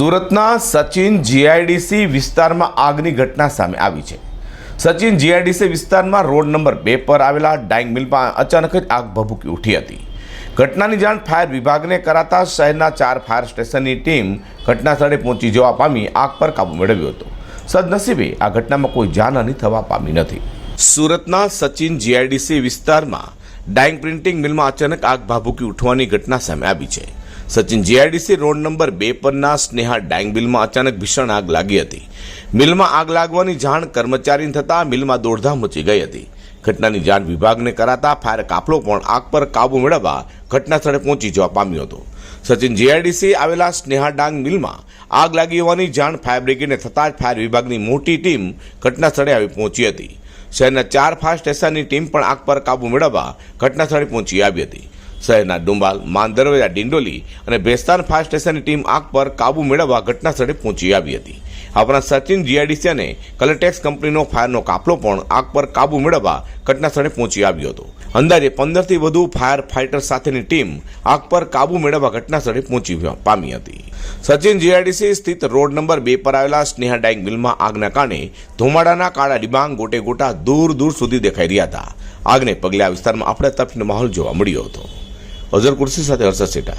સુરતના સચિન જીઆઈડીસી વિસ્તારમાં આગની ઘટના સામે આવી છે. સચિન જીઆઈડીસી વિસ્તારમાં રોડ નંબર બે પર આવેલા ડાઇંગ મિલમાં અચાનક જ આગ ભભૂકી ઉઠી હતી. ઘટનાની જાણ ફાયર વિભાગને કરાતા શહેરના ચાર ફાયર સ્ટેશનની ટીમ ઘટના સ્થળે પહોંચી જવા પામી આગ પર કાબુ મેળવ્યો હતો. સદનસીબે આ ઘટનામાં કોઈ જાનહાની થવા પામી નથી. સુરતના સચિન જીઆઈડીસી વિસ્તારમાં ડાઇંગ પ્રિન્ટિંગ મિલમાં અચાનક આગ ભાભૂકી ઉઠવાની ઘટના સામે આવી છે. સચિન જીઆઈડીસી રોડ નંબર બે પરના સ્નેહા ડાંગ મિલમાં અચાનક ભીષણ આગ લાગી હતી. મિલમાં આગ લાગવાની જાણ કર્મચારીને થતાં મિલમાં દોડધામ મચી ગઈ હતી. ઘટનાની જાણ વિભાગને કરાતા ફાયર કાફલો પણ આગ પર કાબુ મેળવવા ઘટના સ્થળે પહોંચી જવા પામ્યો હતો. સચિન જીઆઈડીસી આવેલા સ્નેહા ડાંગ મિલમાં આગ લાગી હોવાની જાણ ફાયર બ્રિગેડને થતાં જ ફાયર વિભાગની મોટી ટીમ ઘટના સ્થળે આવી પહોંચી હતી. શહેરના ચાર ફાયર સ્ટેશનની ટીમ પણ આગ પર કાબુ મેળવવા ઘટના સ્થળે પહોંચી આવી હતી. શહેરના ડુંબાલ માંદરવેજા ડિંડોલી અને ભેસ્તાન ફાયર સ્ટેશનની ટીમ આગ પર કાબુ મેળવવા ઘટના સ્થળે પહોંચી આવી હતી. આપણા સચિન જીઆઈડીસી અને કલેટેક્સ કંપનીનો ફાયરનો કાફલો પણ આગ પર કાબુ મેળવવા ઘટના સ્થળે પહોંચી આવ્યો હતો. અંદાજે પંદરથી વધુ ફાયર ફાઇટર સાથેની ટીમ આગ પર કાબુ મેળવવા ઘટના સ્થળે પહોંચી પામી હતી. સચિન જીઆઈડીસી સ્થિત રોડ નંબર બે પર આવેલા સ્નેહા ડાઇંગ મિલમાં આગના કારણે ધુમાડાના કાળા ડિબાંગ ગોટે ગોટા દૂર દૂર સુધી દેખાઈ રહ્યા હતા. આગને પગલે આ વિસ્તારમાં આપણે તફનો માહોલ જોવા મળ્યો હતો. अर्जन कुर्सीसाथ हेर्छ छिटा